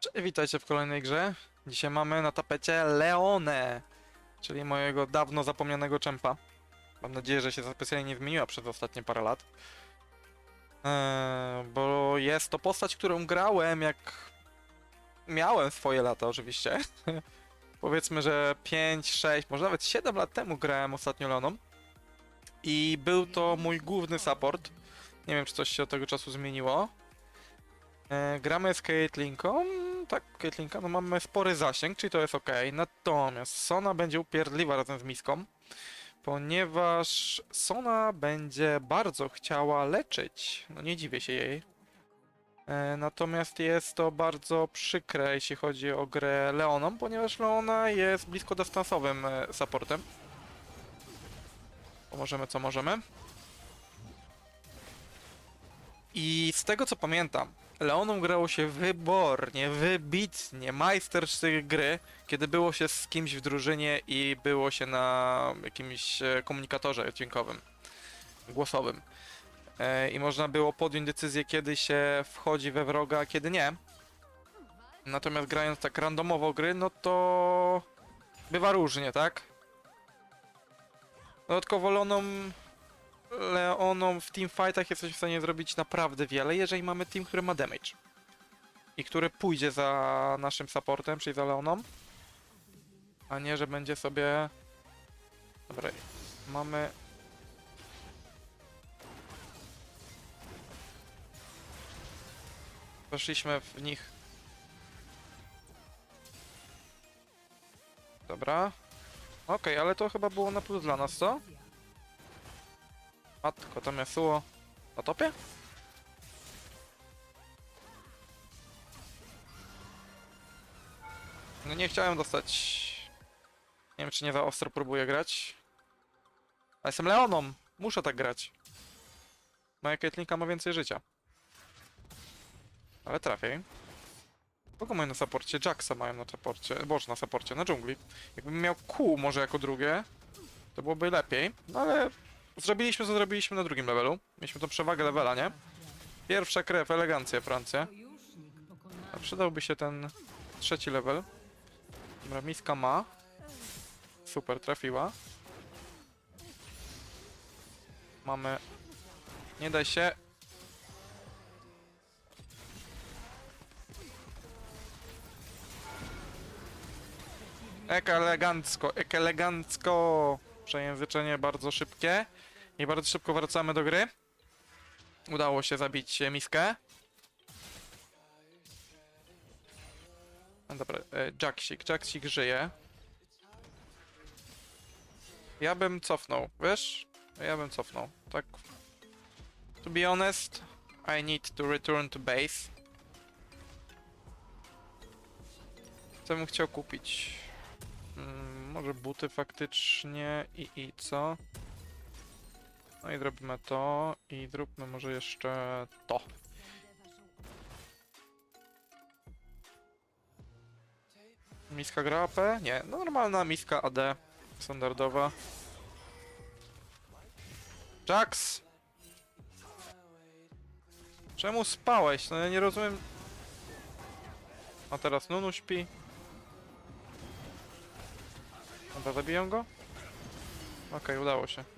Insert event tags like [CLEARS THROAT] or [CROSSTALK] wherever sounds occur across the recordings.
Cześć, witajcie w kolejnej grze. Dzisiaj mamy na tapecie Leone, czyli mojego dawno zapomnianego czempa. Mam nadzieję, że się za specjalnie nie zmieniła przez ostatnie parę lat. Eee, bo jest to postać, którą grałem jak miałem swoje lata oczywiście. [LAUGHS] Powiedzmy, że 5, 6, może nawet 7 lat temu grałem ostatnio Leoną. I był to mój główny support. Nie wiem, czy coś się od tego czasu zmieniło. E, gramy z Caitlinką. Tak, Caitlinka, no mamy spory zasięg, czyli to jest ok. Natomiast Sona będzie upierdliwa razem z Miską, ponieważ Sona będzie bardzo chciała leczyć. No nie dziwię się jej. E, natomiast jest to bardzo przykre, jeśli chodzi o grę Leoną, ponieważ Leona jest blisko dystansowym e, supportem. Pomożemy co możemy. I z tego co pamiętam, Leoną grało się wybornie, wybitnie, majstersztyk gry, kiedy było się z kimś w drużynie i było się na jakimś e, komunikatorze dźwiękowym, głosowym. E, I można było podjąć decyzję, kiedy się wchodzi we wroga, a kiedy nie. Natomiast grając tak randomowo gry, no to bywa różnie, tak? Dodatkowo Leoną Leoną w teamfightach jesteś w stanie zrobić naprawdę wiele, jeżeli mamy team, który ma damage. I który pójdzie za naszym supportem, czyli za Leoną. A nie, że będzie sobie... Dobra, mamy... Weszliśmy w nich. Dobra. Okej, ale to chyba było na plus dla nas, co? Matko, tam Yasuo na topie? No nie chciałem dostać... Nie wiem, czy nie za ostro próbuję grać. Ale jestem Leoną! Muszę tak grać. Moja Caitlinka ma więcej życia. Ale trafię. Kogo mają na saporcie? Jacksa mają na saporcie. Boże, na saporcie, na dżungli. Jakbym miał Q może jako drugie, to byłoby lepiej. No ale Zrobiliśmy co zrobiliśmy na drugim levelu. Mieliśmy tą przewagę levela, nie? Pierwsza krew, elegancja Francja. A przydałby się ten trzeci level. Dobra, miska ma. Super, trafiła. Mamy... Nie daj się. Ek elegancko, ek elegancko. Przejęzyczenie bardzo szybkie. I bardzo szybko wracamy do gry. Udało się zabić miskę. No dobra, e, Jacksik, Jacksik żyje. Ja bym cofnął, wiesz? Ja bym cofnął, tak. To be honest, I need to return to base. Co bym chciał kupić? Mm, może buty faktycznie i, i co? No i zrobimy to i zróbmy może jeszcze to. Miska gra AP? Nie, no normalna miska AD. Standardowa. Jax! Czemu spałeś? No ja nie rozumiem. A teraz Nunu śpi. Dobra, zabiję go? Okej, udało się.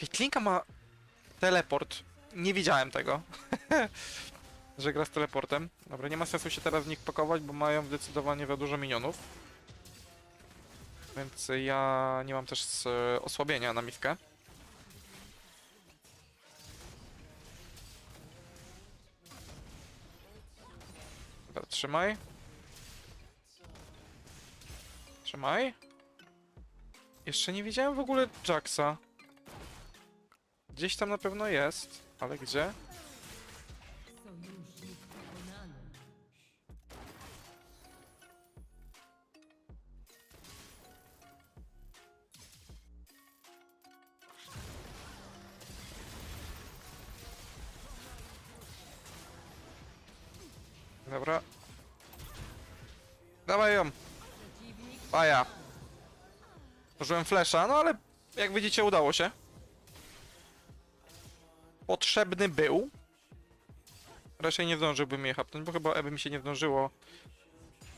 Caitlynka ma teleport. Nie widziałem tego. [LAUGHS] że gra z teleportem. Dobra, nie ma sensu się teraz w nich pakować, bo mają zdecydowanie za dużo minionów. Więc ja nie mam też e, osłabienia na miskę. Dobra, trzymaj. Trzymaj. Jeszcze nie widziałem w ogóle Jacksa. Gdzieś tam na pewno jest, ale gdzie? Dobra. Dawaj ją. Paja. Użyłem flesza, no ale jak widzicie udało się. Potrzebny był. Raczej nie zdążyłbym je hapnąć, bo chyba Eby mi się nie zdążyło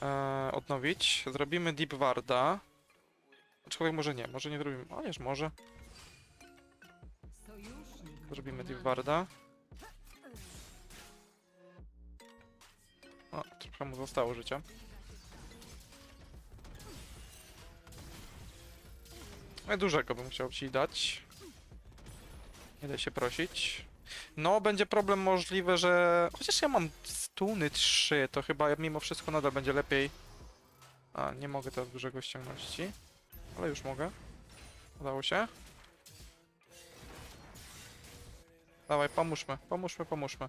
e, odnowić. Zrobimy Deep Warda. Aczkolwiek może nie, może nie zrobimy. O, nie, może. Zrobimy Deep Warda. O, trochę mu zostało życia. E, Dużego bym chciał ci dać. Nie daj się prosić. No, będzie problem możliwe, że... Chociaż ja mam stuny 3, to chyba mimo wszystko nadal będzie lepiej. A, nie mogę teraz dużego ściągności. Ale już mogę. Udało się. Dawaj, pomóżmy, pomóżmy, pomóżmy.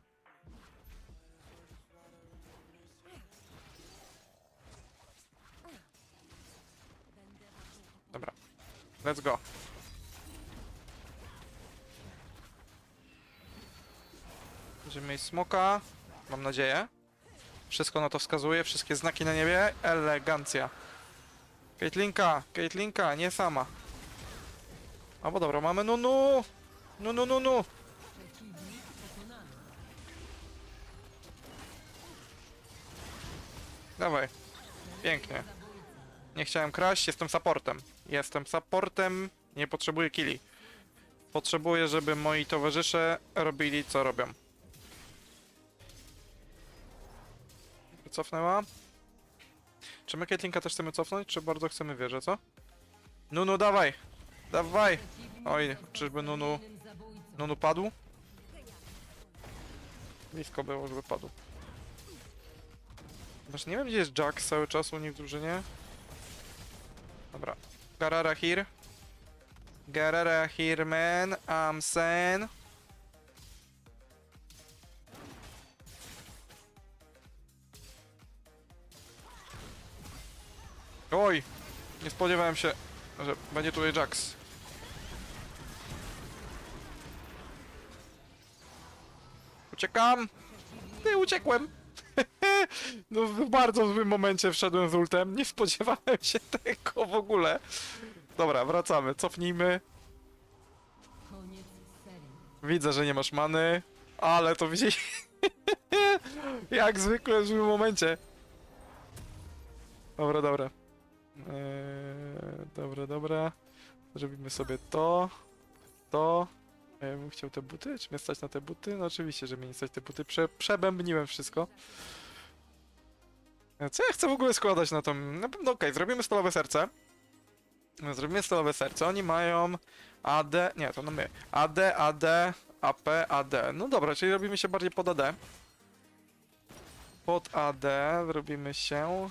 Dobra. Let's go. Będziemy mieć smoka. Mam nadzieję. Wszystko na to wskazuje, wszystkie znaki na niebie. Elegancja. Caitlinka, Caitlinka, nie sama. A bo dobra, mamy Nunu! Nunu, Nunu! Dawaj. Pięknie. Nie chciałem kraść, jestem supportem. Jestem supportem, nie potrzebuję killi. Potrzebuję, żeby moi towarzysze robili co robią. Cofnęła. Czy my Caitlinka też chcemy cofnąć, czy bardzo chcemy wieżę, co? Nunu, dawaj! Dawaj! Oj, czyżby Nunu... Nunu padł? Blisko było, żeby padł. Właśnie nie wiem, gdzie jest Jack cały czas u nich w drużynie. Dobra. Garara here. Garara here, man. I'm saying. Spodziewałem się, że będzie tutaj Jax. Uciekam! Ty, uciekłem! [LAUGHS] no w bardzo złym momencie wszedłem z ultem. Nie spodziewałem się [LAUGHS] tego w ogóle. Dobra, wracamy. Cofnijmy. Widzę, że nie masz many, ale to [LAUGHS] widzieli. Jak zwykle w złym momencie. Dobra, dobra. Eee, dobra, dobra. Zrobimy sobie to. To. Ja bym chciał te buty? Czy mnie stać na te buty? No oczywiście, że mnie nie stać te buty. Prze przebębniłem wszystko. Co ja chcę w ogóle składać na tą... No, no okej, zrobimy stalowe serce. Zrobimy stalowe serce. Oni mają AD... Nie, to no my. AD, AD, AP, AD. No dobra, czyli robimy się bardziej pod AD. Pod AD zrobimy się...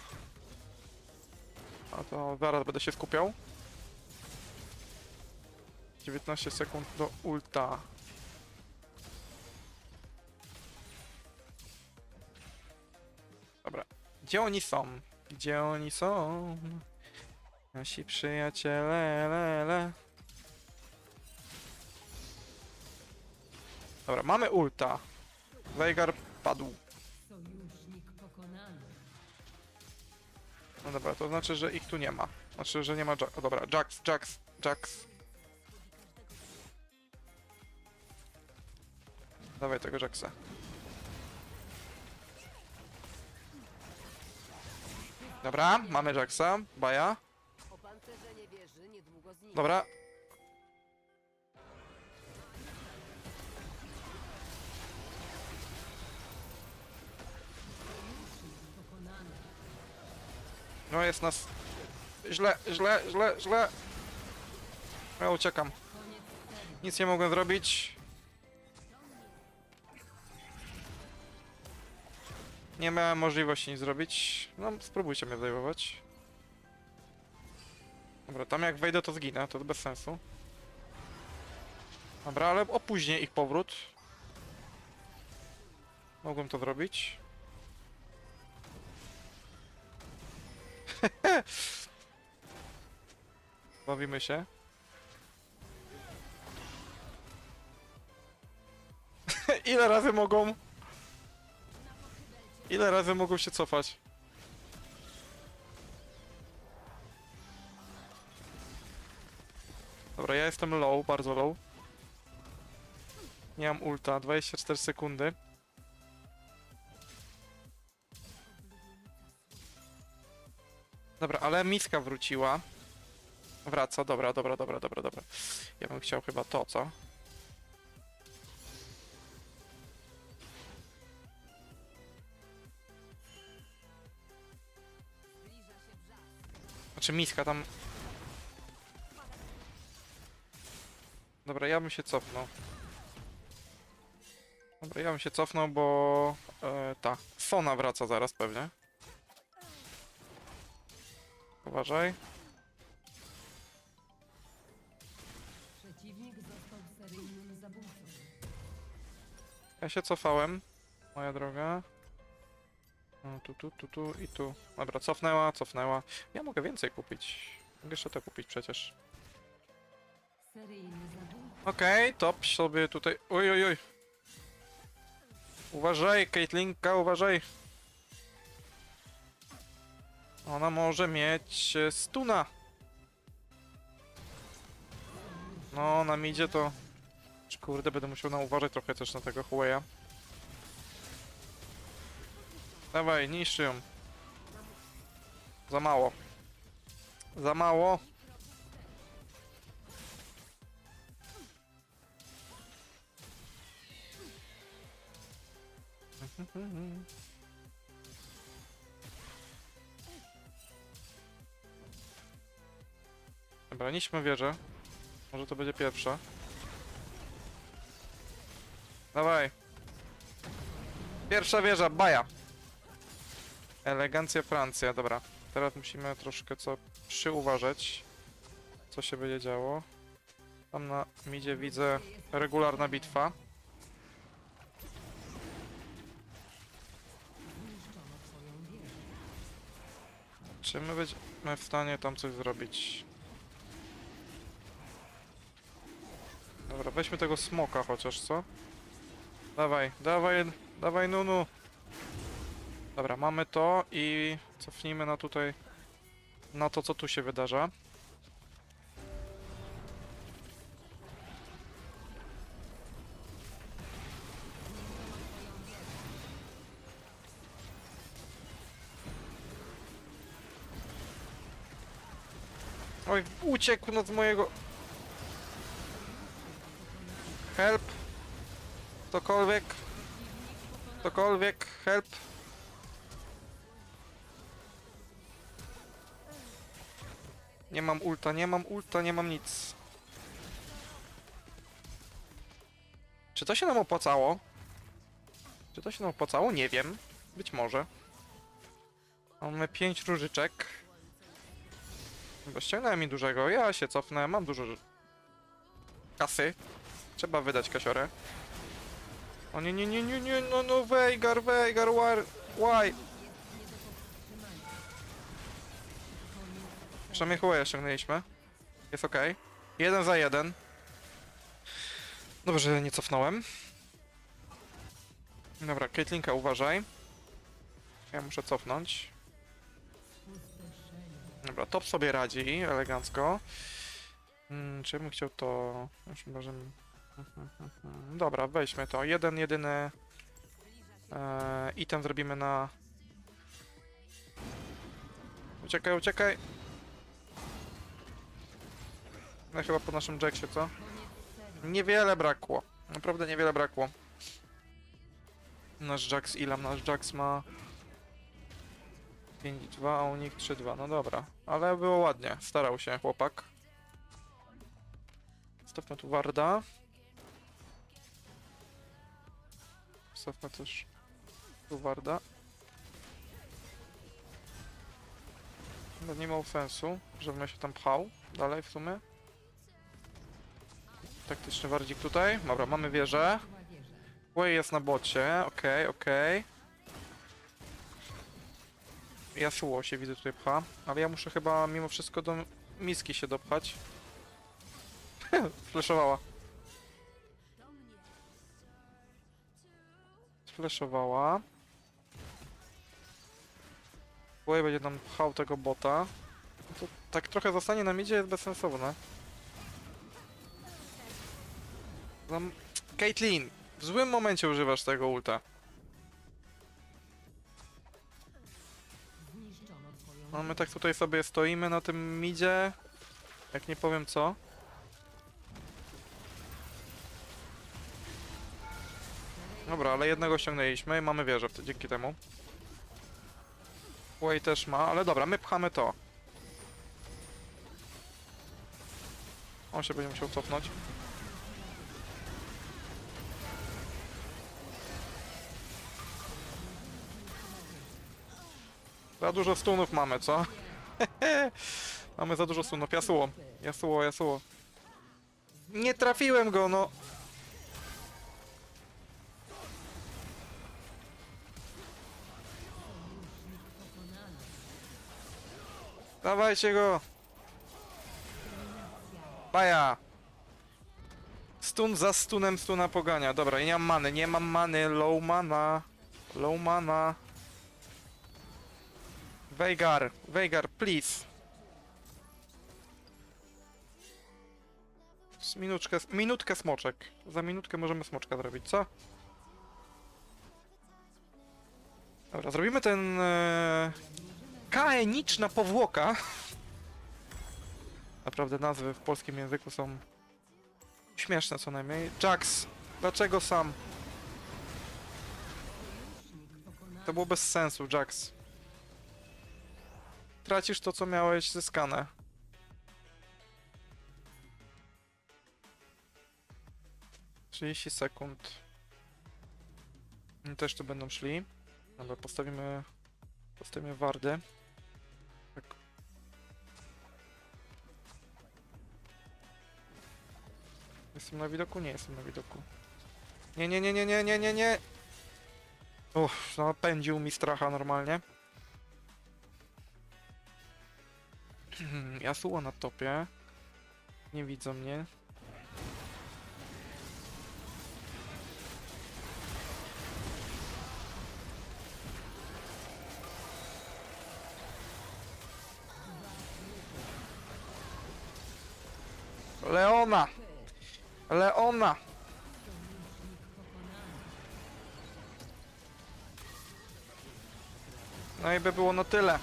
A to zaraz będę się skupiał. 19 sekund do ulta. Dobra. Gdzie oni są? Gdzie oni są? Nasi przyjaciele, le, le. Dobra, mamy ulta. Veigar padł. No dobra, to znaczy, że ich tu nie ma. Znaczy, że nie ma Jack. O dobra, Jax, Jax, Jax. Dawaj tego Jaxa. Dobra, mamy Jaxa, Baja. Dobra. No jest nas... Źle, źle, źle, źle. Ja uciekam. Nic nie mogłem zrobić. Nie miałem możliwości nic zrobić. No, spróbujcie mnie zdejmować. Dobra, tam jak wejdę to zginę, to bez sensu. Dobra, ale opóźnię ich powrót. Mogłem to zrobić. [LAUGHS] Bawimy się. [LAUGHS] Ile razy mogą? Ile razy mogą się cofać? Dobra, ja jestem low, bardzo low. Nie mam ulta, 24 sekundy. Dobra, ale miska wróciła. Wraca, dobra, dobra, dobra, dobra, dobra. Ja bym chciał chyba to, co? Znaczy miska tam... Dobra, ja bym się cofnął. Dobra, ja bym się cofnął, bo... E, ta, Sona wraca zaraz pewnie. Uważaj. Przeciwnik został seryjnym zabójcą. Ja się cofałem, moja droga. No, tu, tu, tu, tu i tu. Dobra, cofnęła, cofnęła. Ja mogę więcej kupić. Mogę jeszcze to kupić przecież. Seryjny zabójca. Okej, top sobie tutaj. Oj, oj, oj. Uważaj, Caitlinka, uważaj. Ona może mieć e, stuna. No, nam idzie to. Kurde, będę musiał na uważać trochę też na tego Hueya. Dawaj, niszczy ją. Za mało. Za mało. Dobra, niśmy wieżę. Może to będzie pierwsza. Dawaj. Pierwsza wieża, baja. Elegancja Francja, dobra. Teraz musimy troszkę co przyuważać. Co się będzie działo. Tam na midzie widzę regularna bitwa. Czy my będziemy w stanie tam coś zrobić? Dobra, weźmy tego smoka chociaż, co? Dawaj, dawaj, dawaj Nunu. Dobra, mamy to i cofnijmy na tutaj, na to co tu się wydarza. Oj, uciekł z mojego... Help! Ktokolwiek! Ktokolwiek, help! Nie mam ulta, nie mam ulta, nie mam nic. Czy to się nam opłacało? Czy to się nam opłacało? Nie wiem. Być może. Mamy pięć różyczek. Bo ściągnąłem mi dużego, ja się cofnę, mam dużo kasy. Trzeba wydać kasiorę. O nie, nie, nie, nie, nie, no, no, Veigar, Veigar, why? why? Przynajmniej Hueya ściągnęliśmy. Jest ok. Jeden za jeden. Dobrze, że nie cofnąłem. Dobra, Caitlinka, uważaj. Ja muszę cofnąć. Dobra, top sobie radzi elegancko. Mm, czy ja bym chciał to. Już. [LAUGHS] Dobra, weźmy to. Jeden, jedyny e, item zrobimy na. Uciekaj, uciekaj. No chyba po naszym Jacksie, co? Niewiele brakło. Naprawdę niewiele brakło. Nasz Jax, Ilam, nasz Jax ma 5-2, a u nich 3-2. No dobra, ale było ładnie. Starał się chłopak. Stawmy tu Warda. Stawmy też tu Warda. No nie ma sensu, żebym ja się tam pchał dalej w sumie. Taktyczny wardzik tutaj. Dobra, mamy wieżę. Way jest na bocie, okej, okej. Yasuo się widzę tutaj pcha, ale ja muszę chyba mimo wszystko do miski się dopchać. [LAUGHS] Fleszowała. Fleszowała. Way będzie nam pchał tego bota. No To tak trochę zostanie na midzie jest bezsensowne. Zam... Caitlyn, w złym momencie używasz tego ulta. No my tak tutaj sobie stoimy na tym midzie. Jak nie powiem co. Dobra, ale jednego ściągnęliśmy mamy wieżę dzięki temu. Way też ma, ale dobra, my pchamy to. On się będzie musiał cofnąć. Za dużo stunów mamy, co? [LAUGHS] mamy za dużo stunów. Jasuło. Jasuło, jasuło. Nie trafiłem go, no. Dawajcie go. Baja. Stun za stunem stuna pogania. Dobra, nie mam many, nie mam many. Low mana. Low mana. Veigar, Veigar, please. Minutkę, minutkę smoczek. Za minutkę możemy smoczka zrobić, co? Dobra, zrobimy ten... E, kaeniczna powłoka. Naprawdę nazwy w polskim języku są śmieszne co najmniej. Jax, dlaczego sam? To było bez sensu, Jax. Tracisz to, co miałeś zyskane. Trzydzieści sekund. Oni też tu będą szli. Dobra, postawimy... Postawimy wardy. Jestem na widoku? Nie jestem na widoku. Nie, nie, nie, nie, nie, nie, nie, nie! Uff, napędził mi stracha normalnie. [CLEARS THROAT] Yasuo na topie. Nie widzą mnie. Leona! Leona! No i by było na tyle.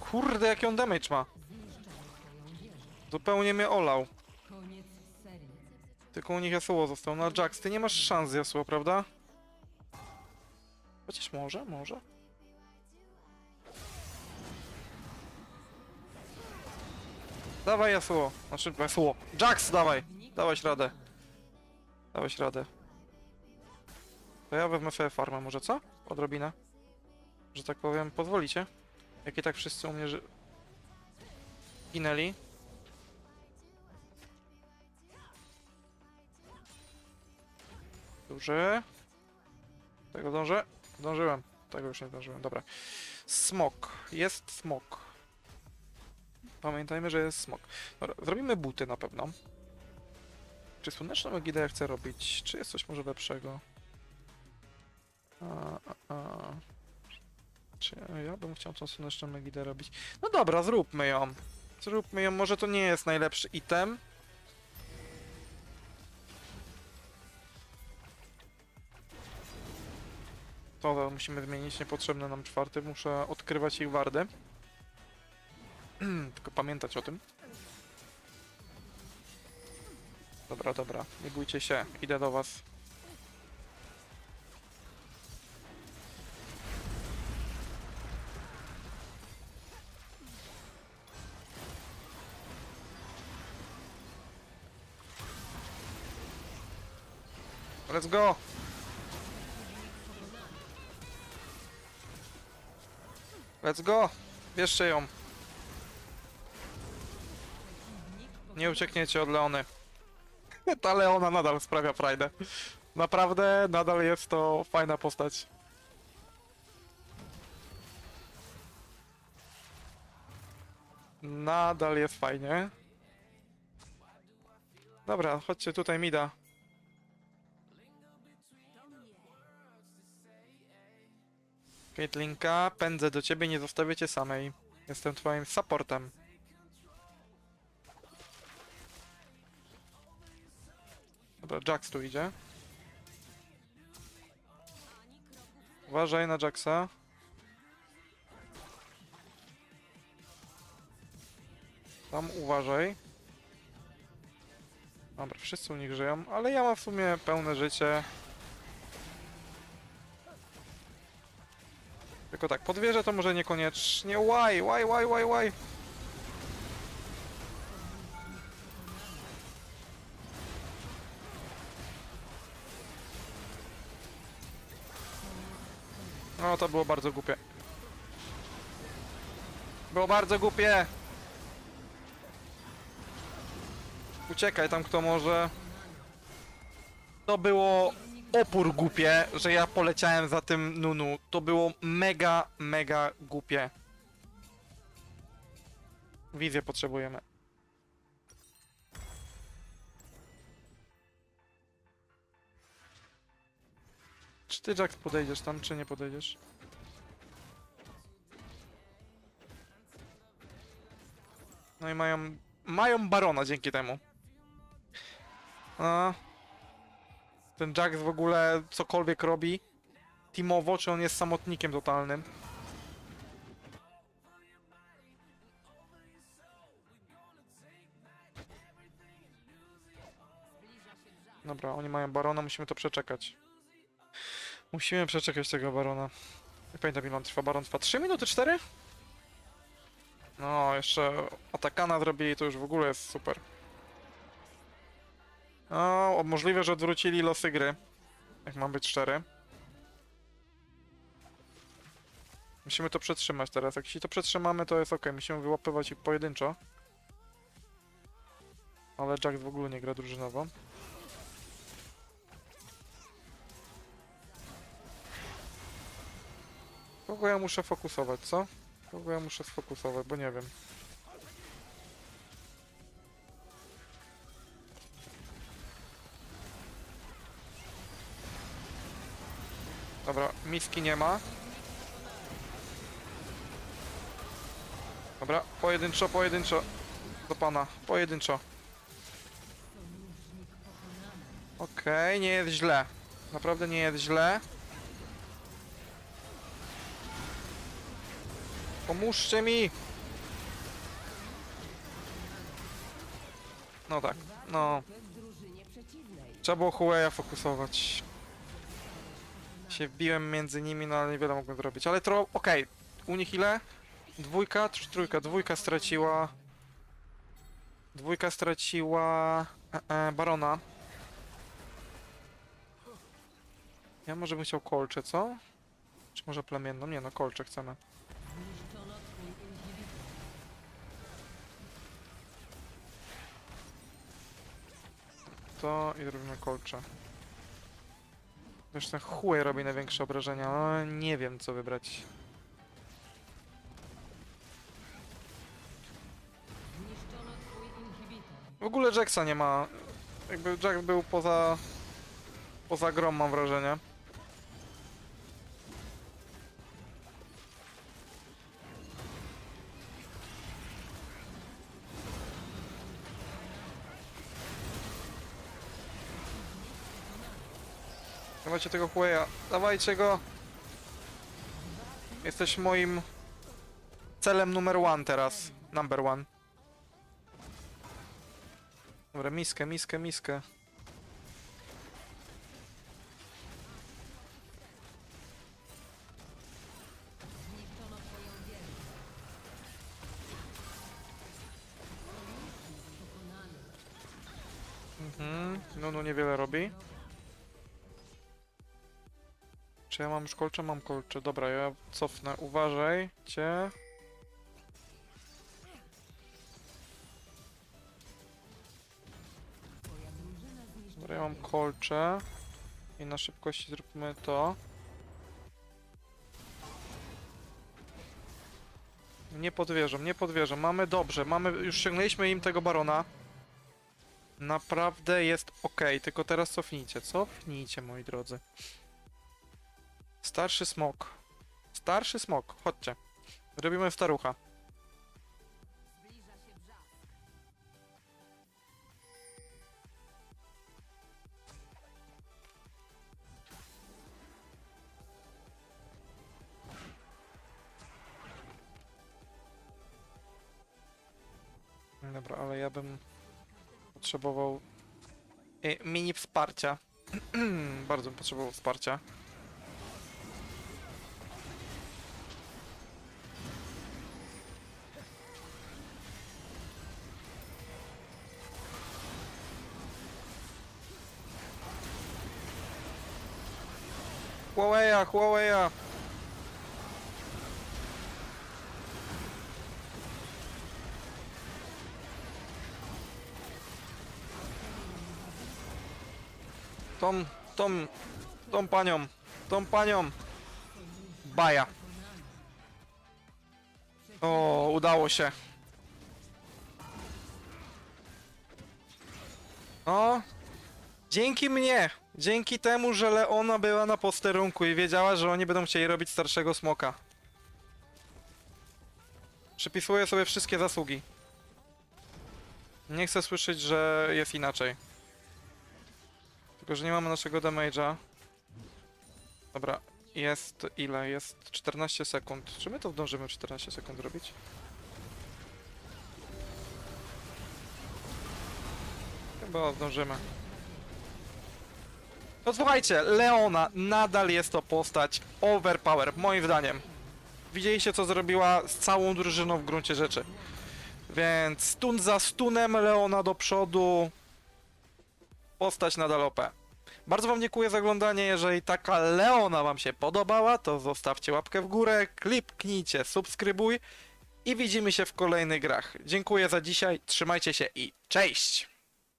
Kurde, jaki on damage ma. Zupełnie mnie olał. Tylko u nich Yasuo został. No Jax, ty nie masz szans z Yasuo, prawda? Chociaż może, może. Dawaj Yasuo. Znaczy Yasuo. Jax, dawaj! Dałeś radę. Dałeś radę. To ja wezmę sobie farmę może, co? Odrobinę. Że tak powiem, pozwolicie? Jak i tak wszyscy u mnie ży... ginęli. Duży. Tego dążę? Dążyłem. Tego już nie zdążyłem, dobra. Smok. Jest smok. Pamiętajmy, że jest smok. Dobra, zrobimy buty na pewno. Czy słoneczną egidę chcę robić? Czy jest coś może lepszego? A, a, a. Czy ja bym chciał tą słoneczną egidę robić? No dobra, zróbmy ją. Zróbmy ją, może to nie jest najlepszy item. To musimy zmienić, niepotrzebne nam czwarty, muszę odkrywać ich wardy. [CLEARS THROAT] Tylko pamiętać o tym. Dobra, dobra, nie bójcie się, idę do was. Let's go! Let's go! Bierzcie ją. Nie uciekniecie od Leony. [LAUGHS] Ta Leona nadal sprawia frajdę. Naprawdę, nadal jest to fajna postać. Nadal jest fajnie. Dobra, chodźcie tutaj mida. Caitlinka, pędzę do ciebie, nie zostawię cię samej. Jestem twoim supportem. Dobra, Jax tu idzie. Uważaj na Jaxa. Tam uważaj. Dobra, wszyscy u nich żyją, ale ja mam w sumie pełne życie. Tylko tak, podwierzę to może niekoniecznie. Why, why, why, why, why? No to było bardzo głupie. Było bardzo głupie! Uciekaj tam kto może. To było opór głupie, że ja poleciałem za tym Nunu. To było mega, mega głupie. Wizję potrzebujemy. Czy ty, Jax, podejdziesz tam, czy nie podejdziesz? No i mają... Mają Barona dzięki temu. A. Ten Jax w ogóle cokolwiek robi teamowo, czy on jest samotnikiem totalnym. Dobra, oni mają Barona, musimy to przeczekać. Musimy przeczekać tego Barona. Nie pamiętam ile on trwa. Baron trwa 3 minuty 4? No, jeszcze Atakana zrobili, to już w ogóle jest super. O, możliwe, że odwrócili losy gry. Jak mam być szczery. Musimy to przetrzymać teraz. Jak jeśli to przetrzymamy, to jest ok. Musimy wyłapywać ich pojedynczo. Ale Jack w ogóle nie gra drużynowo. Kogo ja muszę fokusować, co? Kogo ja muszę sfokusować, bo nie wiem. Dobra, miski nie ma. Dobra, pojedynczo, pojedynczo. Do pana, pojedynczo. Okej, nie jest źle. Naprawdę nie jest źle. Pomóżcie mi! No tak, no. Trzeba było Hueya fokusować. Się wbiłem między nimi, no ale niewiele mogłem zrobić. Ale tro... okej. U nich ile? Dwójka czy trójka? Dwójka straciła... Dwójka straciła... E, e, Barona. Ja może bym chciał kolcze, co? Czy może plemienną? Nie no, kolcze chcemy. To i zrobimy kolcze. Wiesz, ten chłej robi największe obrażenia, ale nie wiem co wybrać. W ogóle Jacksa nie ma. Jakby Jack był poza... Poza grą mam wrażenie. Dawajcie tego Hueya. Dawajcie go. Jesteś moim celem numer one teraz. Number one. Dobra, miskę, miskę, miskę. Czy ja mam już kolcze? Mam kolcze. Dobra, ja cofnę. Uważaj, cię. Dobra, ja mam kolcze. I na szybkości zróbmy to. Nie podwierzę, nie podwierzę. Mamy dobrze, mamy, już ściągnęliśmy im tego barona. Naprawdę jest ok, tylko teraz cofnijcie. Cofnijcie, moi drodzy. Starszy smok. Starszy smok, chodźcie. Robimy starucha. Dobra, ale ja bym potrzebował y, mini wsparcia. [CLEARS THROAT] Bardzo bym potrzebował wsparcia. Huawei'a, Huawei'a! Tą, tą, tą panią, tą panią. Baja. O, udało się. O, dzięki mnie, dzięki temu, że Leona była na posterunku i wiedziała, że oni będą chcieli robić starszego smoka. Przypisuję sobie wszystkie zasługi. Nie chcę słyszeć, że jest inaczej. Tylko, że nie mamy naszego damage'a. Dobra, jest ile? Jest 14 sekund. Czy my to zdążymy w 14 sekund robić? Chyba zdążymy. No słuchajcie, Leona nadal jest to postać overpower, moim zdaniem. Widzieliście co zrobiła z całą drużyną w gruncie rzeczy. Więc stun za stunem, Leona do przodu. Postać nadal OP. Bardzo wam dziękuję za oglądanie. Jeżeli taka Leona wam się podobała, to zostawcie łapkę w górę, kliknijcie subskrybuj i widzimy się w kolejnych grach. Dziękuję za dzisiaj, trzymajcie się i cześć!